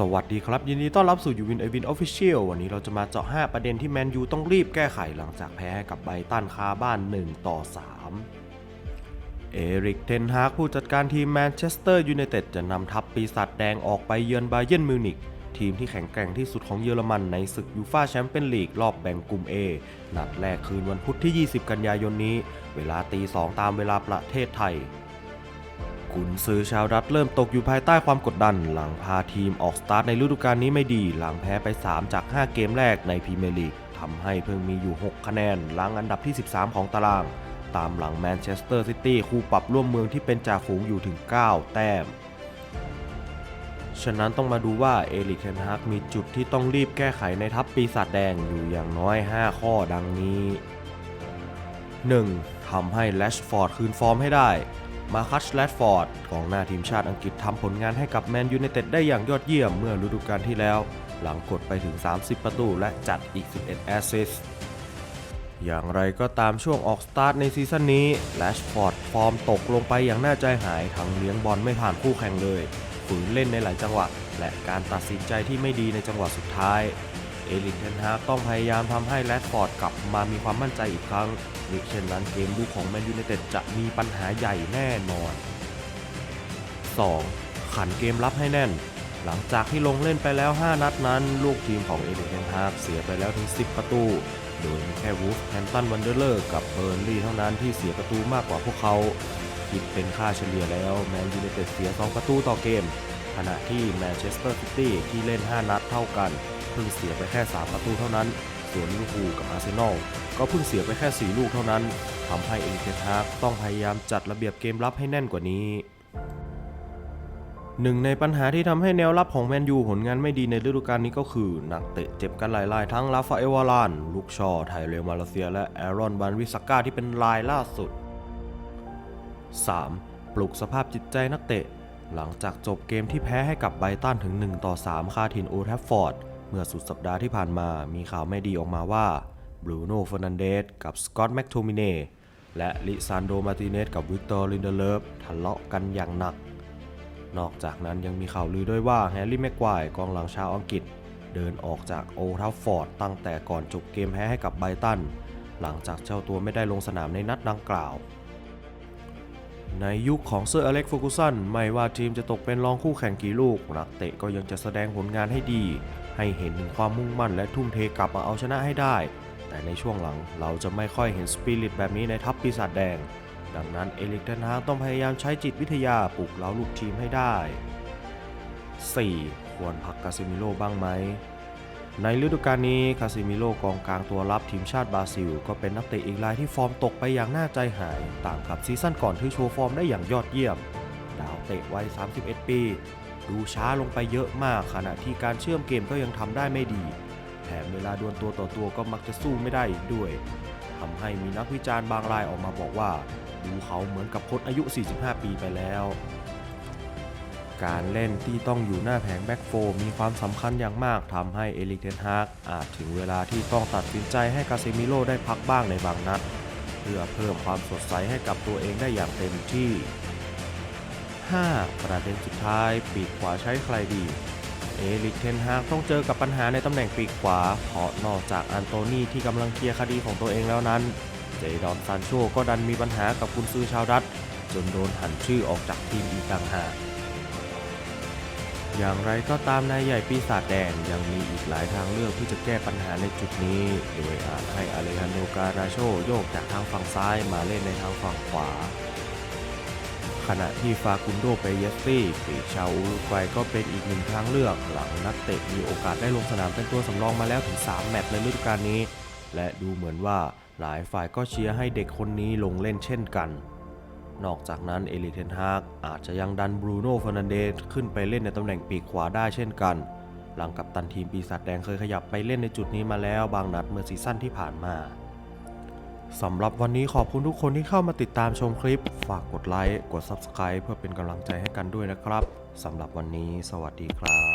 สวัสดีครับ ยินดีต้อนรับสู่ยูวินไอวินออฟฟิเชียลวันนี้เราจะมาเจาะ 5 ประเด็นที่แมนยูต้องรีบแก้ไขหลังจากแพ้กับไบตันคาบ้าน 1 ต่อ 3 เอริกเทนฮากผู้จัดการทีมแมนเชสเตอร์ยูไนเต็ดจะนำทัพปีศาจแดงออกไปเยือนบาเยนมิวนิกทีมที่แข็งแกร่งที่สุดของเยอรมันในศึกยูฟ่าแชมเปี้ยนลีกรอบแบ่งกลุ่ม A นัดแรกคืนวันพุธที่ 20 กันยายนนี้ เวลาตี 2 ตามเวลาประเทศไทย กุนซือชาวรัฐเริ่มตกอยู่ภายใต้ความกดดัน หลังพาทีมออกสตาร์ทในฤดูกาลนี้ไม่ดี หลังแพ้ไป 3 จาก 5 เกมแรกในพรีเมียร์ลีกทำให้เพิ่งมีอยู่ 6 คะแนนหลังอันดับที่ 13 ของตาราง ตามหลังแมนเชสเตอร์ซิตี้คู่ปรับร่วมเมืองที่เป็นจ่าฝูงอยู่ถึง 9 แต้ม ฉะนั้นต้องมาดูว่าเอลิกเทนฮากมีจุดที่ต้องรีบแก้ไขในทัพปีศาจแดงอยู่อย่างน้อย 5 ข้อดังนี้ 1. ทำให้แลชฟอร์ดคืนฟอร์มให้ได้ มาคัสแลชฟอร์ดกองหน้าทีมชาติอังกฤษทำผลงานให้กับแมนยูไนเต็ดได้อย่างยอดเยี่ยมเมื่อฤดูกาลที่แล้ว หลังกดไปถึง 30 ประตูและจัดอีก 11 แอสซิสต์อย่างไรก็ตามช่วงออกสตาร์ทในซีซั่นนี้แลชฟอร์ดฟอร์มตกลงไปอย่างน่าใจหายทั้งเลี้ยงบอลไม่ผ่านคู่แข่งเลย ฝืนเล่นในหลายจังหวะ และการตัดสินใจที่ไม่ดีในจังหวะสุดท้าย เอลิกเทนฮาต้องพยายามทำให้แรดฟอร์ดกลับมามีความมั่นใจอีกครั้งมิเช่นนั้นเกมลุกของแมนยูไนเต็ดจะมีปัญหาใหญ่แน่นอน 2. ขันเกมรับให้แน่น หลังจากที่ลงเล่นไปแล้ว 5 นัดนั้น ลูกทีมของเอลิกเทนฮาเสียไปแล้วถึง 10 ประตู โดยมีแค่วูฟแฮมตันวันเดอร์เลอร์กับเบอร์นลีย์เท่านั้นที่เสียประตูมากกว่าพวกเขาคิดเป็นค่าเฉลี่ยแล้วแมนยูไนเต็ดเสีย 2 ประตูต่อเกมขณะที่แมนเชสเตอร์ซิตี้ที่เล่น 5 นัดเท่ากัน เพิ่งเสียไปแค่ 3 ประตูเท่านั้น ส่วนลิเวอร์พูลกับอาร์เซนอลก็เพิ่งเสียไปแค่ 4 ลูกเท่านั้นทำให้เอริกเทนฮากต้องพยายามจัดระเบียบเกมรับให้แน่นกว่านี้หนึ่งในปัญหาที่ทำให้แนวรับของแมนยูผลงานไม่ดีในฤดูกาลนี้ก็คือ นักเตะเจ็บกันหลายๆ ทั้งลาฟาเอวาราน ลูกชอไทเรลมาเลเซีย และแอรอนบันวิสก้าที่เป็นรายล่าสุด 3. ปลุกสภาพจิตใจนักเตะ หลังจากจบเกมที่แพ้ให้กับไบตันถึง 1 ต่อ 3 คาถิ่นโอแทฟฟอร์ด มื่อสุดสัปดาห์ที่ผ่านมามีข่าวไม่ดีออกมาว่าบรูโน่เฟอร์นันเดสกับสกอตต์แม็กโทมิเน่และลิซานโดมาติเนสกับวิกตอร์ลินเดเลฟทะเลาะกันอย่างหนัก นอกจากนั้นยังมีข่าวลือด้วยว่าแฮร์รี่แม็กควายกองหลังชาวอังกฤษ เดินออกจากโอทัฟฟอร์ดตั้งแต่ก่อนจบเกมแพ้ให้กับไบตัน หลังจากเจ้าตัวไม่ได้ลงสนามในนัดดังกล่าว ในยุคของเซอร์อเล็กฟูกูสันไม่ว่าทีมจะตกเป็นรองคู่แข่งกี่ลูก นักเตะก็ยังจะแสดงผลงานให้ดี ให้เห็นถึงความมุ่งมั่นและทุ่มเทกลับมาเอาชนะให้ได้ แต่ในช่วงหลังเราจะไม่ค่อยเห็นสปิริตแบบนี้ในทัพปีศาจแดง ดังนั้นเอลิกเทนฮากต้องพยายามใช้จิตวิทยาปลุกเร้าลูกทีมให้ได้ 4. ควรพักคาซิมิโร่บ้างไหม ในฤดูกาลนี้คาซิมิโร่กองกลางตัวรับทีมชาติบราซิล ก็เป็นนักเตะอีกรายที่ฟอร์มตกไปอย่างน่าใจหาย ต่างกับซีซั่นก่อนที่โชว์ฟอร์มได้อย่างยอดเยี่ยม ดาวเตะวัย 31 ปี ดูช้าลงไปเยอะมากขณะที่การเชื่อมเกมก็ยังทำได้ไม่ดี แถมเวลาดวลตัวต่อตัวก็มักจะสู้ไม่ได้อีกด้วยทำให้มีนักวิจารณ์บางรายออกมาบอกว่า ดูเขาเหมือนกับคนอายุ 45 ปีไปแล้ว การเล่นที่ต้องอยู่หน้าแผงแบ็กโฟมีความสำคัญอย่างมากทำให้เอลิกเทนฮากอาจถึงเวลาที่ต้องตัดสินใจให้กาเซมิโร่ได้พักบ้างในบางนัด เพื่อเพิ่มความสดใสให้กับตัวเองได้อย่างเต็มที่ 5. ประเด็นสุดท้ายปีกขวาใช้ใครดี เอลิกเทนฮากต้องเจอกับปัญหาในตำแหน่งปีกขวา เพราะนอกจากอันโตนีที่กำลังเคลียร์คดีของตัวเองแล้วนั้น เจดอนซานโชก็ดันมีปัญหากับกุนซือชาวดัตจนโดนหันชื่อออกจากทีมอีกต่างหากอย่างไรก็ตามนายใหญ่ปีศาจแดงยังมีอีกหลายทางเลือกที่จะแก้ปัญหาในจุดนี้ โดยอาจให้อเลฮันโดการาโชโยกจากทางฝั่งซ้ายมาเล่นในทางฝั่งขวา ขณะที่ฟากุนโดเปเยสตี้ปีชาวอุรุกวัยก็เป็นอีกหนึ่งทางเลือกหลังนักเตะมีโอกาสได้ลงสนามเป็นตัวสำรองมาแล้วถึง 3 แมตช์ในฤดูกาลนี้ และดูเหมือนว่าหลายฝ่ายก็เชียร์ให้เด็กคนนี้ลงเล่นเช่นกัน นอกจากนั้นเอลิเทนฮากอาจจะยังดันบรูโน่ฟอนันเดสขึ้นไปเล่นในตำแหน่งปีกขวาได้เช่นกัน หลังกับตันทีมปีศาจแดงเคยขยับไปเล่นในจุดนี้มาแล้วบางนัดเมื่อซีซั่นที่ผ่านมา สำหรับวันนี้ขอบคุณทุกคนที่เข้ามาติดตามชมคลิป ฝากกดไลค์ กด Subscribe เพื่อเป็นกำลังใจให้กันด้วยนะครับ สำหรับวันนี้ สวัสดีครับ